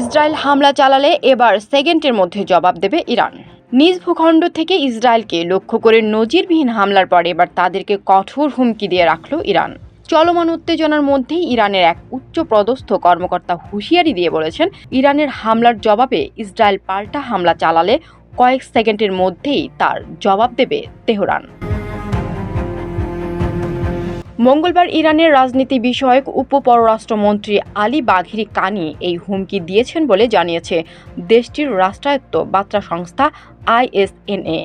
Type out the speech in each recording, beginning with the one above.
Israel হামলা চালালে এবার সেকেন্ডের মধ্যে জবাব দেবে ইরান। নিজ ভূখণ্ড থেকে ইসরায়েলকে লক্ষ্য করে নজিরবিহীন হামলার পর এবার তাদেরকে কঠোর হুমকি দিয়ে রাখল ইরান। চলমান উত্তেজনার মধ্যেই ইরানের এক উচ্চ পদস্থ কর্মকর্তা হুঁশিয়ারি দিয়ে বলেছেন, ইরানের হামলার জবাবে ইসরায়েল পাল্টা হামলা চালালে কয়েক সেকেন্ডের মধ্যেই তার জবাব দেবে তেহরান। মঙ্গলবার ইরানের রাজনীতি বিষয়ক উপপররাষ্ট্রমন্ত্রী আলী বাঘিরি কানি এই হুমকি দিয়েছেন বলে জানিয়েছে দেশটির রাষ্ট্রায়ত্ত বার্তা সংস্থা আইএসএনএ।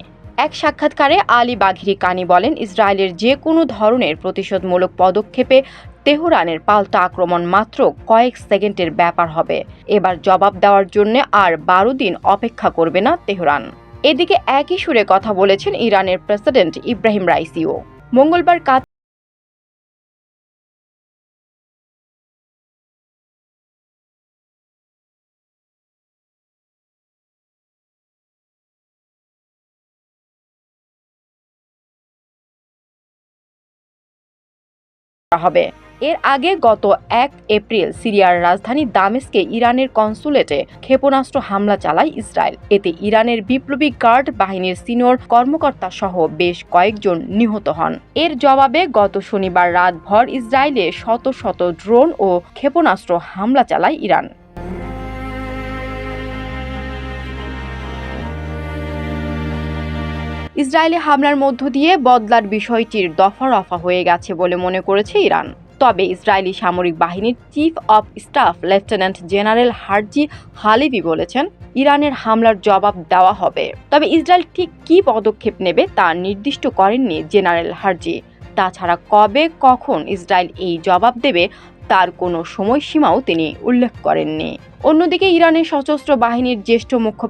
এক সাক্ষাৎকারে আলী বাঘিরি কানি বলেন, ইসরায়েলের যে কোনো ধরনের প্রতিশোধমূলক পদক্ষেপে তেহরানের পাল্টা আক্রমণ মাত্র কয়েক সেকেন্ডের ব্যাপার হবে। এবার জবাব দেওয়ার জন্য আর বারো দিন অপেক্ষা করবে না তেহরান। এদিকে একই সুরে কথা বলেছেন ইরানের প্রেসিডেন্ট ইব্রাহিম রাইসিও। মঙ্গলবার কাত হবে। এর আগে গত এক এপ্রিল সিরিয়ার রাজধানী দামেস্কে ইরানের কনসুলেটে ক্ষেপণাস্ত্র হামলা চালায় ইসরায়েল। এতে ইরানের বিপ্লবী গার্ড বাহিনীর সিনিয়র কর্মকর্তা সহ বেশ কয়েকজন নিহত হন। এর জবাবে গত শনিবার রাতভর ইসরায়েলে শত শত ড্রোন ও ক্ষেপণাস্ত্র হামলা চালায় ইরান। ইসরায়েলি হামলার মধ্য দিয়ে বদলার বিষয়টির দফা রফা হয়ে গেছে বলে মনে করেছে ইরান। তবে ইসরায়েলি সামরিক বাহিনীর chief of staff, lieutenant general Herzi Halevi বলেছেন, ইরানের হামলার জবাব দেওয়া হবে। তবে ইসরায়েল ঠিক কী পদক্ষেপ নেবে তা নির্দিষ্ট করেননি জেনারেল হারজি। তাছাড়া কবে কখন ইসরায়েল এই জবাব দেবে তার কোনো সময়সীমাও তিনি উল্লেখ করেননি। অন্যদিকে ইরানের সশস্ত্র বাহিনীর জ্যেষ্ঠ মুখ্য